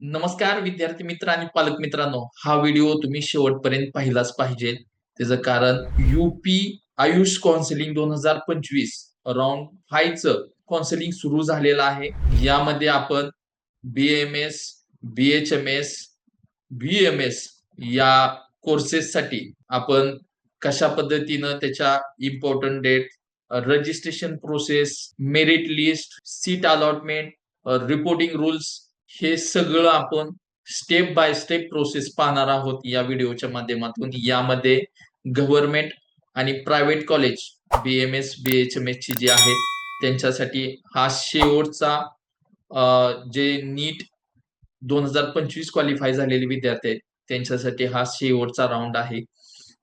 नमस्कार विद्यार्थी मित्र आणि पालक मित्रांनो. हा व्हिडिओ तुम्ही शेवटपर्यंत पाहिलाच पाहिजे. त्याचं कारण युपी आयुष काउन्सिलिंग दोन हजार पंचवीस राऊंड फायचं काउन्सिलिंग सुरू झालेलं आहे. यामध्ये आपण B M S B H M S B M S या कोर्सेससाठी आपण कशा पद्धतीनं त्याच्या important date registration process merit list seat allotment reporting rules हे सगळं आपण स्टेप बाय स्टेप प्रोसेस पाहणार आहोत या व्हिडिओच्या माध्यमातून. यामध्ये गव्हर्नमेंट आणि private college B M S B H M S ची जी आहेत त्यांच्यासाठी हा शेवटचा जे नीट दोन हजार पंचवीस क्वालिफाय झालेले विद्यार्थी आहेत त्यांच्यासाठी हा शेवटचा राऊंड आहे.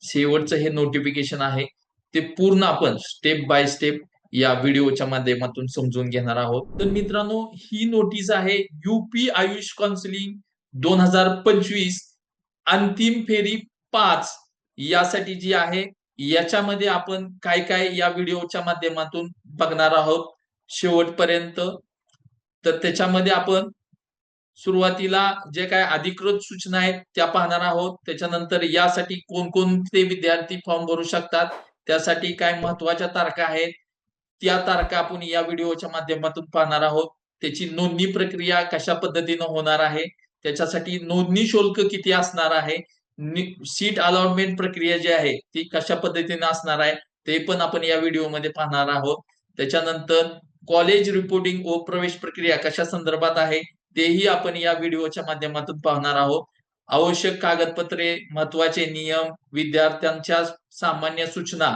शेवटचं हे नोटिफिकेशन आहे. ते पूर्ण आपण स्टेप बाय स्टेप या व्हिडिओच्या माध्यमातून समजून घेणार आहोत. तर मित्रांनो ही नोटीस आहे युपी आयुष काउन्सिलिंग दोन हजार पंचवीस अंतिम फेरी पाच यासाठी जी आहे. याच्यामध्ये आपण काय काय या व्हिडिओच्या माध्यमातून बघणार आहोत शेवटपर्यंत. तर त्याच्यामध्ये आपण सुरुवातीला जे काय अधिकृत सूचना आहेत त्या पाहणार आहोत. त्याच्यानंतर यासाठी कोणकोणते विद्यार्थी फॉर्म भरू शकतात? त्यासाठी काय महत्त्वाच्या तारखा आहेत? त्या तारखा आपण या व्हिडिओच्या माध्यमातून पाहणार आहोत. त्याची नोंदणी प्रक्रिया कशा पद्धतीनं होणार आहे? त्याच्यासाठी नोंदणी शुल्क किती असणार आहे? सीट अलॉटमेंट प्रक्रिया जी आहे ती कशा पद्धतीने असणार आहे? ते पण आपण या व्हिडिओमध्ये पाहणार आहोत. त्याच्यानंतर कॉलेज रिपोर्टिंग व प्रवेश प्रक्रिया कशा संदर्भात आहे तेही आपण या व्हिडिओच्या माध्यमातून पाहणार आहोत. आवश्यक कागदपत्रे महत्त्वाचे नियम विद्यार्थ्यांच्या सामान्य सूचना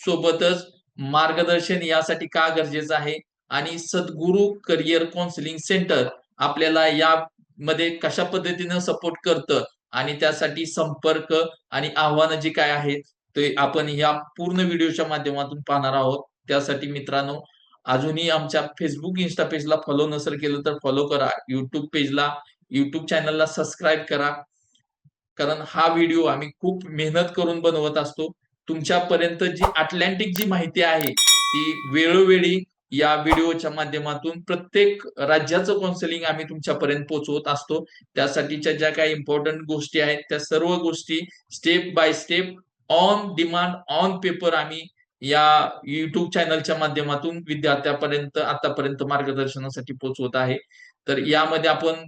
सोबतच मार्गदर्शन यासाठी का गरजेचं आहे? आणि सद्गुरू करिअर काउन्सिलिंग सेंटर आपल्याला यामध्ये कशा पद्धतीनं सपोर्ट करतं? आणि त्यासाठी संपर्क आणि आव्हानं जी काय आहेत ते आपण या पूर्ण व्हिडिओच्या माध्यमातून पाहणार आहोत. त्यासाठी मित्रांनो अजूनही आमच्या फेसबुक इन्स्टा पेजला फॉलो नसेल केलं तर फॉलो करा. युट्यूब पेजला युट्यूब चॅनलला सबस्क्राईब करा. कारण हा व्हिडिओ आम्ही खूप मेहनत करून बनवत असतो. तुमच्यापर्यंत जी अटलांटिक जी माहिती आहे ती वेळोवेळी या व्हिडिओच्या माध्यमातून प्रत्येक राज्याचं काउन्सिलिंग आम्ही तुमच्यापर्यंत पोहोचवत असतो. त्यासाठीच्या ज्या काही इम्पॉर्टंट गोष्टी आहेत त्या सर्व गोष्टी step by step on demand on paper आम्ही या युट्यूब चॅनलच्या माध्यमातून विद्यार्थ्यापर्यंत आतापर्यंत मार्गदर्शनासाठी पोहोचवत आहे. तर यामध्ये आपण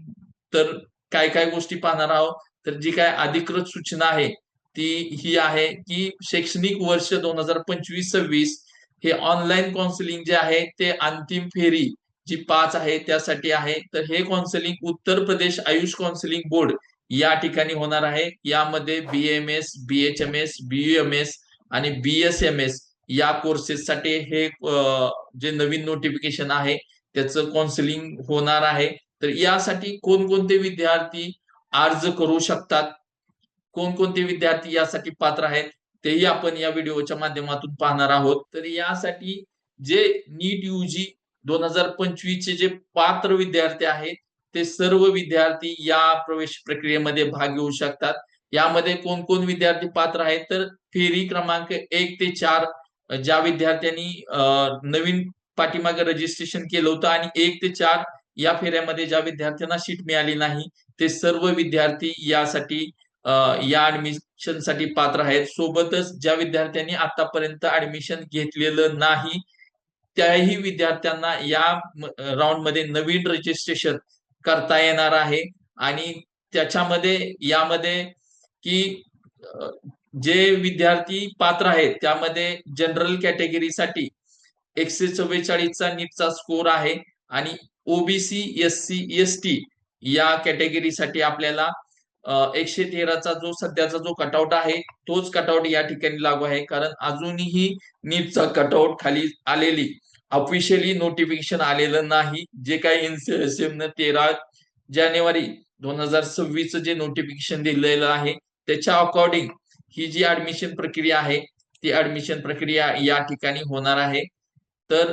तर काय काय गोष्टी पाहणार आहोत? तर जी काय अधिकृत सूचना आहे ती ही आहे की शैक्षणिक वर्ष दोन हजार पंचवीस सव्वीस हे ऑनलाईन काउन्सिलिंग जे आहे ते अंतिम फेरी जी पाच आहे त्यासाठी आहे. तर हे counselling Uttar Pradesh Ayush counselling board या ठिकाणी होणार आहे. यामध्ये B M S B H M S B M S आणि बी एस एम एस या कोर्सेससाठी हे जे नवीन नोटिफिकेशन आहे त्याचं काउन्सिलिंग होणार आहे. तर यासाठी कोणकोणते विद्यार्थी अर्ज करू शकतात? कोणकोणते विद्यार्थी यासाठी पात्र आहेत तेही आपण या व्हिडिओच्या माध्यमातून पाहणार आहोत. तर यासाठी जे नीट युजी दोन हजार पंचवीस चे जे पात्र विद्यार्थी आहेत ते सर्व विद्यार्थी या प्रवेश प्रक्रियेमध्ये भाग घेऊ शकतात. यामध्ये कोण कोण विद्यार्थी पात्र आहेत तर फेरी क्रमांक एक ते चार ज्या विद्यार्थ्यांनी नवीन पाठीमागे रजिस्ट्रेशन केलं होतं आणि एक ते चार या फेऱ्यामध्ये ज्या विद्यार्थ्यांना सीट मिळाली नाही ते सर्व विद्यार्थी यासाठी या ऍडमिशनसाठी पात्र आहेत. सोबतच ज्या विद्यार्थ्यांनी आतापर्यंत ऍडमिशन घेतलेलं नाही त्याही विद्यार्थ्यांना या राऊंडमध्ये नवीन रजिस्ट्रेशन करता येणार आहे. आणि त्याच्यामध्ये यामध्ये की जे विद्यार्थी पात्र आहेत त्यामध्ये जनरल कॅटेगरीसाठी एकशे चव्वेचाळीसचा नीटचा स्कोर आहे. आणि OBC S C S T या कॅटेगरीसाठी आपल्याला एकशे तेराचा जो सध्याचा जो कटआउट आहे तोच कटआउट या ठिकाणी लागू आहे. कारण अजूनही नीटचा कटआउट खाली आलेली ऑफिशियली नोटिफिकेशन आलेलं नाही. जे काही एनसीएसएम तेरा जानेवारी दोन हजार सव्वीस जे नोटिफिकेशन दिलेलं आहे त्याच्या अकॉर्डिंग ही जी ऍडमिशन प्रक्रिया आहे ती ऍडमिशन प्रक्रिया या ठिकाणी होणार आहे. तर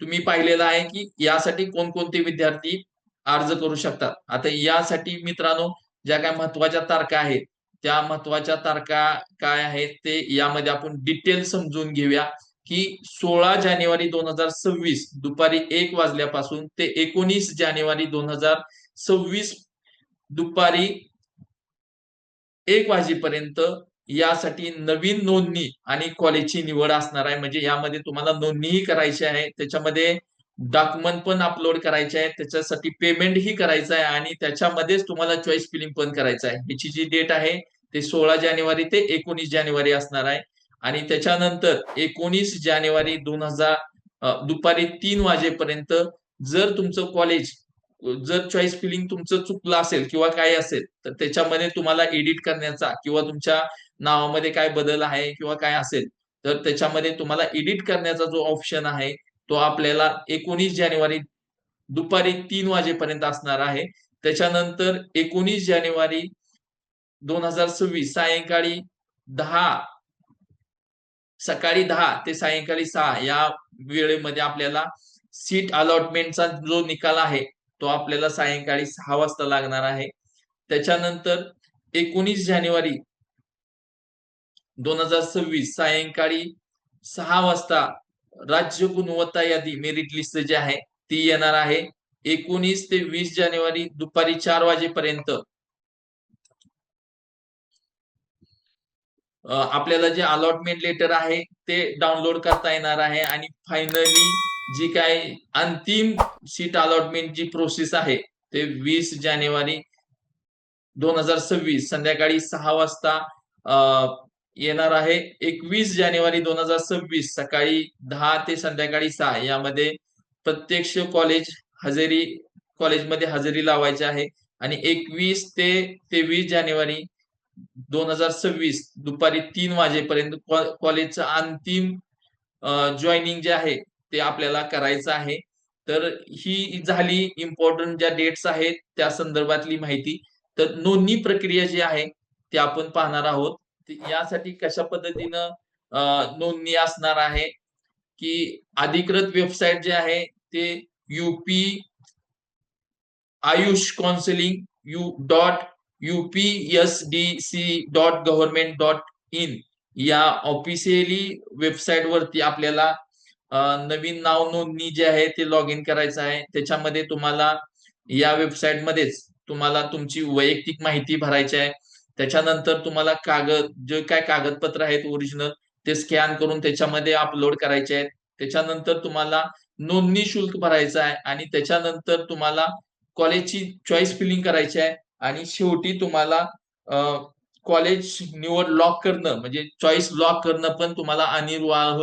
तुम्ही पाहिलेलं आहे की यासाठी कोणकोणते विद्यार्थी अर्ज करू शकतात. आता यासाठी मित्रांनो ज्या काय महत्त्वाच्या तारखा आहेत त्या महत्त्वाच्या तारखा काय आहेत ते यामध्ये आपण डिटेल समजून घेऊया की सोळा जानेवारी दोन हजार सव्वीस दुपारी एक वाजल्यापासून ते एकोणीस जानेवारी दोन हजार सव्वीस दुपारी एक वाजेपर्यंत यासाठी नवीन नोंदणी आणि कॉलेजची निवड असणार आहे. म्हणजे यामध्ये तुम्हाला नोंदणीही करायची आहे. त्याच्यामध्ये डॉक्युमेंट पण अपलोड करायचे आहे त्याच्यासाठी पेमेंट ही करायचं आहे आणि त्याच्यामध्येच तुम्हाला चॉईस फिलिंग पण करायचं आहे. याची जी डेट आहे ते सोळा जानेवारी ते एकोणीस जानेवारी असणार आहे. आणि त्याच्यानंतर एकोणीस जानेवारी दोन हजार दुपारी तीन वाजेपर्यंत जर तुमचं कॉलेज जर चॉईस फिलिंग तुमचं चुकलं असेल किंवा काय असेल तर त्याच्यामध्ये तुम्हाला एडिट करण्याचा किंवा तुमच्या नावामध्ये काय बदल आहे किंवा काय असेल तर त्याच्यामध्ये तुम्हाला एडिट करण्याचा जो ऑप्शन आहे तो आपल्याला एकोणीस जानेवारी दुपारी तीन वाजेपर्यंत असणार आहे. त्याच्यानंतर एकोणीस जानेवारी दोन हजार सव्वीस सायंकाळी दहा सकाळी दहा ते सायंकाळी सहा या वेळेमध्ये आपल्याला सीट अलॉटमेंटचा जो निकाल आहे तो आपल्याला सायंकाळी सहा वाजता लागणार आहे. त्याच्यानंतर एकोणीस जानेवारी दोन हजार सव्वीस सायंकाळी सहा वाजता राज्य गुणवत्ता यादी मेरिट लिस्ट जी आहे ती येणार आहे एकोणीस ते वीस जानेवारी दुपारी चार वाजेपर्यंत. आपल्याला जे अलॉटमेंट लेटर आहे ते डाउनलोड करता येणार आहे आणि फायनली जी काय अंतिम सीट अलॉटमेंट जी प्रोसेस आहे ते वीस जानेवारी दोन हजार सव्वीस संध्याकाळी सहा वाजता येणार आहे एकवीस जानेवारी दोन हजार सव्वीस सकाळी दहा ते संध्याकाळी सहा. यामध्ये प्रत्यक्ष कॉलेज हजेरी कॉलेजमध्ये हजेरी लावायची आहे. आणि एकवीस ते तेवीस जानेवारी दोन हजार सव्वीस दुपारी तीन वाजेपर्यंत कॉलेजचं अंतिम जॉईनिंग जे आहे ते आपल्याला करायचं आहे. तर ही झाली इम्पॉर्टंट ज्या डेट्स आहेत त्या संदर्भातली माहिती. तर नोंदणी प्रक्रिया जी आहे ती आपण पाहणार आहोत. यासाठी कशा पद्धतीनं नोंदणी असणार आहे? की अधिकृत वेबसाईट जे आहे ते UP AYUSH counselling U dot C dot government dot in या ऑफिशियली वेबसाईट वरती आपल्याला नवीन नाव नोंदणी जे आहे ते लॉग इन करायचं आहे. त्याच्यामध्ये तुम्हाला या वेबसाईट मध्येच तुम्हाला तुमची वैयक्तिक माहिती भरायची आहे. त्याच्यानंतर तुम्हाला कागद जे काय कागदपत्र आहेत ओरिजिनल ते स्कॅन करून त्याच्यामध्ये अपलोड करायचे आहेत. त्याच्यानंतर तुम्हाला नोंदणी शुल्क भरायचं आहे आणि त्याच्यानंतर तुम्हाला कॉलेजची चॉईस फिलिंग करायची आहे आणि शेवटी तुम्हाला कॉलेज निवड लॉक करणं म्हणजे चॉईस लॉक करणं पण तुम्हाला अनिर्वाह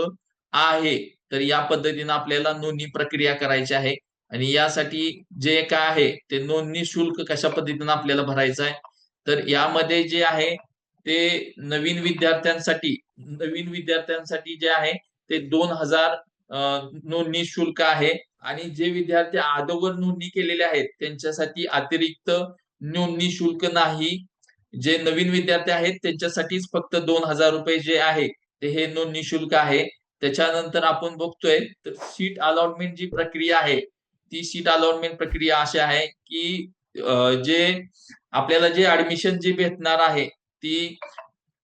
आहे. तर या पद्धतीनं आपल्याला नोंदणी प्रक्रिया करायची आहे. आणि यासाठी जे काय आहे ते नोंदणी शुल्क कशा पद्धतीनं आपल्याला भरायचं आहे तर यामध्ये जे आहे ते नवीन विद्यार्थ्यांसाठी नवीन विद्यार्थ्यांसाठी जे आहे ते दोन हजार नोंदणी शुल्क आहे. आणि जे विद्यार्थी अगोदर नोंदणी केलेले आहेत त्यांच्यासाठी अतिरिक्त नोंदणी शुल्क नाही. जे नवीन विद्यार्थी आहेत त्यांच्यासाठीच फक्त दोन हजार रुपये जे आहे ते हे नोंदणी शुल्क आहे. त्याच्यानंतर आपण बघतोय तर सीट अलॉटमेंट जी प्रक्रिया आहे ती सीट अलॉटमेंट प्रक्रिया अशी आहे की जे आपल्याला जे ऍडमिशन जी भेटणार आहे ती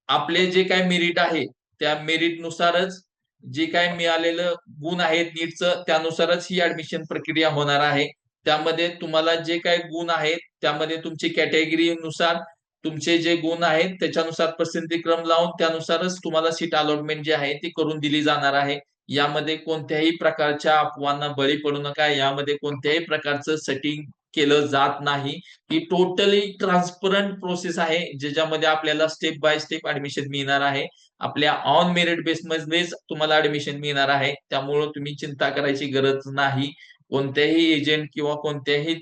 आपले जे काय मेरिट आहे त्या मेरिट नुसारच जे काय मिळालेलं गुण आहेत नीटचं त्यानुसारच ही ऍडमिशन प्रक्रिया होणार आहे. त्यामध्ये तुम्हाला जे काय गुण आहेत त्यामध्ये तुमची कॅटेगरी नुसार तुमचे जे गुण आहेत त्याच्यानुसार पसंती क्रम लावून त्यानुसारच तुम्हाला सीट अलॉटमेंट जी आहे ती करून दिली जाणार आहे. यामध्ये कोणत्याही प्रकारच्या अफवांना बळी पडू नका. यामध्ये कोणत्याही प्रकारचं सेटिंग केलं जात नाही. ही टोटली ट्रान्सपरंट प्रोसेस आहे ज्याच्यामध्ये आपल्याला स्टेप बाय स्टेप ऍडमिशन मिळणार आहे. आपल्या ऑन मेरिट बेस मध्येच तुम्हाला ऍडमिशन मिळणार आहे. त्यामुळं तुम्ही चिंता करायची गरज नाही. कोणत्याही एजंट किंवा कोणत्याही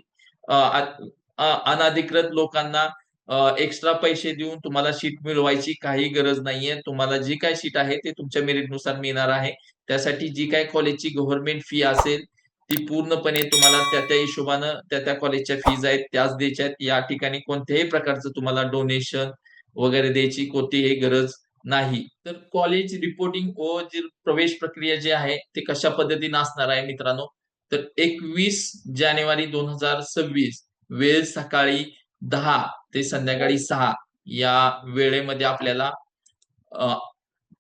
अनधिकृत लोकांना एक्स्ट्रा पैसे देऊन तुम्हाला सीट मिळवायची काही गरज नाहीये. तुम्हाला जी काय सीट आहे ते तुमच्या मेरिटनुसार मिळणार आहे. त्यासाठी जी काय कॉलेजची गव्हर्नमेंट फी असेल ती पूर्णपणे तुम्हाला त्या त्या हिशोबानं त्या त्या कॉलेजच्या फीज आहेत त्याच द्यायच्या आहेत. या ठिकाणी कोणत्याही प्रकारचं तुम्हाला डोनेशन वगैरे द्यायची कोणतीही गरज नाही. तर कॉलेज रिपोर्टिंग व जी प्रवेश प्रक्रिया जी आहे ते कशा पद्धतीने असणार आहे मित्रांनो? तर एकवीस जानेवारी दोन हजार सव्वीस वेळ सकाळी दहा ते संध्याकाळी सहा या वेळेमध्ये आपल्याला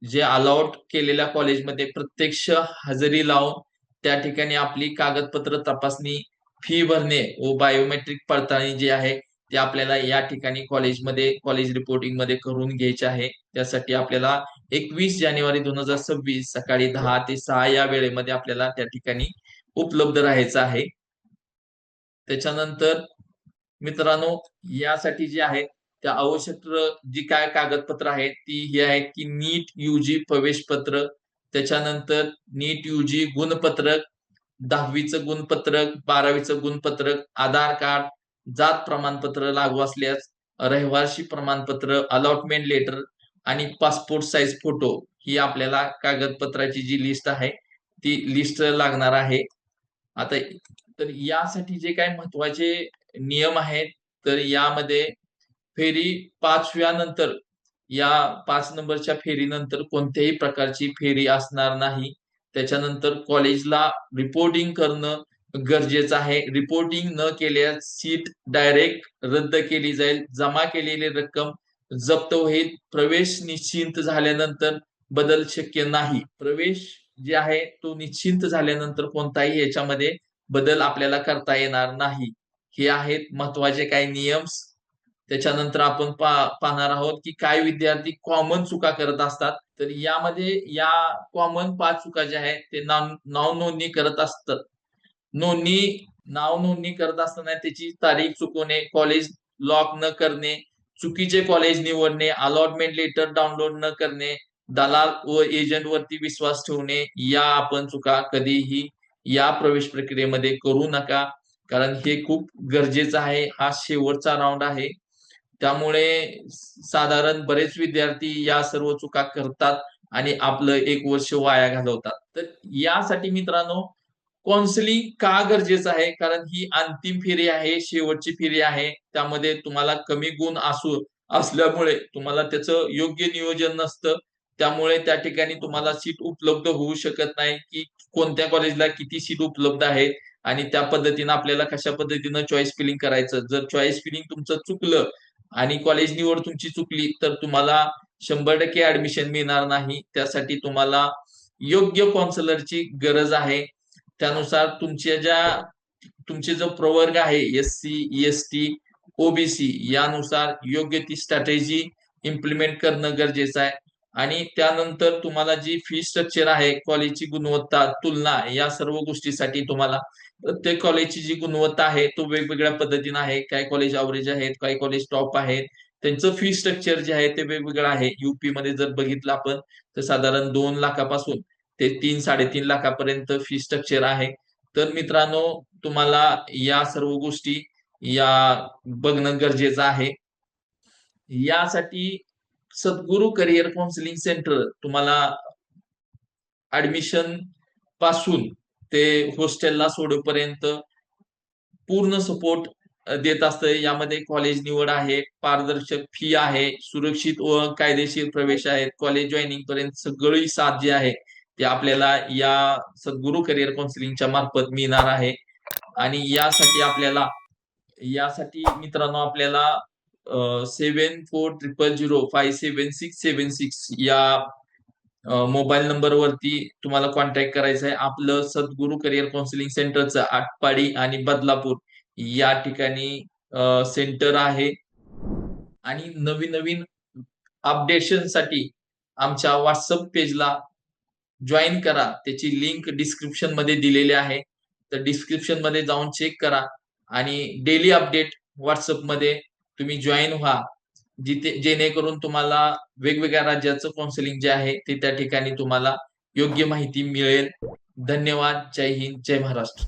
जे अलाउट केलेल्या कॉलेजमध्ये प्रत्यक्ष हजेरी लावून त्या ठिकाणी आपली कागदपत्र तपासणी फी भरणे व बायोमेट्रिक पडताळणी जी आहे ते आपल्याला या ठिकाणी कॉलेजमध्ये कॉलेज रिपोर्टिंगमध्ये करून घ्यायचे आहे. त्यासाठी आपल्याला एकवीस जानेवारी दोन हजार सव्वीस सकाळी दहा ते सहा या वेळेमध्ये आपल्याला त्या ठिकाणी उपलब्ध राहायचं आहे. त्याच्यानंतर मित्रांनो यासाठी जे आहे त्या आवश्यक जी काय कागदपत्र आहेत ती ही आहेत की नीट युजी प्रवेश पत्र त्याच्यानंतर नीट युजी गुणपत्रक दहावीचं गुणपत्रक बारावीचं गुणपत्रक आधार कार्ड जात प्रमाणपत्र लागू असल्यास रहिवासी प्रमाणपत्र अलॉटमेंट लेटर आणि पासपोर्ट साईज फोटो ही आपल्याला कागदपत्राची जी लिस्ट आहे ती लिस्ट लागणार आहे. आता तर यासाठी जे काही महत्त्वाचे नियम आहेत तर यामध्ये फेरी पाचव्या नंतर या पाच नंबरच्या फेरीनंतर कोणत्याही प्रकारची फेरी असणार नाही. त्याच्यानंतर कॉलेजला रिपोर्टिंग करणं गरजेचं आहे. रिपोर्टिंग न केल्यास सीट डायरेक्ट रद्द केली जाईल. जमा केलेली रक्कम जप्त होईल. प्रवेश निश्चिंत झाल्यानंतर बदल शक्य नाही. प्रवेश जे आहे तो निश्चिंत झाल्यानंतर कोणताही याच्यामध्ये बदल आपल्याला करता येणार नाही. हे आहेत महत्त्वाचे काही नियम्स. त्याच्यानंतर आपण पाहणार आहोत की काय विद्यार्थी कॉमन चुका करत असतात. तर यामध्ये या कॉमन पाच चुका ज्या आहेत ते नाव नोंदणी करत असतात. नोंदणी नाव नोंदणी करत असताना त्याची तारीख चुकवणे कॉलेज लॉक न करणे चुकीचे कॉलेज निवडणे अलॉटमेंट लेटर डाउनलोड न करणे दलाल व एजंट वरती विश्वास ठेवणे या आपण चुका कधीही या प्रवेश प्रक्रियेमध्ये करू नका. कारण हे खूप गरजेचं आहे. हा शेवटचा राऊंड आहे. त्यामुळे साधारण बरेच विद्यार्थी या सर्व चुका करतात आणि आपलं एक वर्ष वाया घालवतात. तर यासाठी मित्रांनो काउन्सिलिंग का गरजेचं आहे? कारण ही अंतिम फेरी आहे शेवटची फेरी आहे. त्यामध्ये तुम्हाला कमी गुण असू असल्यामुळे तुम्हाला त्याचं योग्य नियोजन नसतं. त्यामुळे त्या ठिकाणी तुम्हाला सीट उपलब्ध होऊ शकत नाही की कोणत्या कॉलेजला किती सीट उपलब्ध आहेत आणि त्या पद्धतीनं आपल्याला कशा पद्धतीनं चॉईस फिलिंग करायचं? जर चॉईस फिलिंग तुमचं चुकलं आणि कॉलेज निवड तुमची चुकली तर तुम्हाला शंभर टक्के ऍडमिशन मिळणार नाही. त्यासाठी तुम्हाला योग्य काउन्सिलरची गरज आहे. त्यानुसार तुमच्या ज्या तुमचे जो प्रवर्ग आहे S C S T OBC यानुसार योग्य ती स्ट्रॅटेजी इम्प्लिमेंट करणं गरजेचं आहे. आणि त्यानंतर तुम्हाला जी फी स्ट्रक्चर आहे कॉलेजची गुणवत्ता तुलना या सर्व गोष्टीसाठी तुम्हाला प्रत्येक कॉलेजची जी गुणवत्ता आहे तो वेगवेगळ्या पद्धतीने आहे. काही कॉलेज अवरेज आहेत काही कॉलेज टॉप आहेत. त्यांचं फी स्ट्रक्चर जे आहे ते वेगवेगळं आहे. युपी मध्ये जर बघितलं आपण तर साधारण दोन लाखापासून ते तीन साडेतीन लाखापर्यंत फी स्ट्रक्चर आहे. तर मित्रांनो तुम्हाला या सर्व गोष्टी या बघणं गरजेचं आहे. यासाठी सद्गुरु करिअर काउन्सिलिंग सेंटर तुम्हाला ऍडमिशनपासून ते हॉस्टेलला सोडेपर्यंत पूर्ण सपोर्ट देत असतं. यामध्ये कॉलेज निवड आहे पारदर्शक फी आहे सुरक्षित व कायदेशीर प्रवेश आहेत. कॉलेज जॉईनिंग पर्यंत सगळी साथ जी आहे ते आपल्याला या सद्गुरु करिअर काउन्सिलिंगच्या मार्फत मिळणार आहे. आणि यासाठी आपल्याला यासाठी मित्रांनो आपल्याला seven four triple zero five seven six seven six या मोबाईल नंबरवरती तुम्हाला कॉन्टॅक्ट करायचं आहे. आपलं सद्गुरू करिअर काउन्सिलिंग सेंटरचं आटपाडी आणि बदलापूर या ठिकाणी सेंटर आहे. आणि नवीन नवीन अपडेशनसाठी आमच्या व्हॉट्सअप पेजला जॉईन करा. त्याची लिंक डिस्क्रिप्शनमध्ये दिलेली आहे. तर डिस्क्रिप्शनमध्ये जाऊन चेक करा. आणि डेली अपडेट व्हॉट्सअपमध्ये तुम्ही जॉईन व्हा. जिथे जेणेकरून तुम्हाला वेगवेगळ्या राज्याचं काउन्सिलिंग जे आहे ते त्या ठिकाणी तुम्हाला योग्य माहिती मिळेल. धन्यवाद. जय हिंद. जय महाराष्ट्र.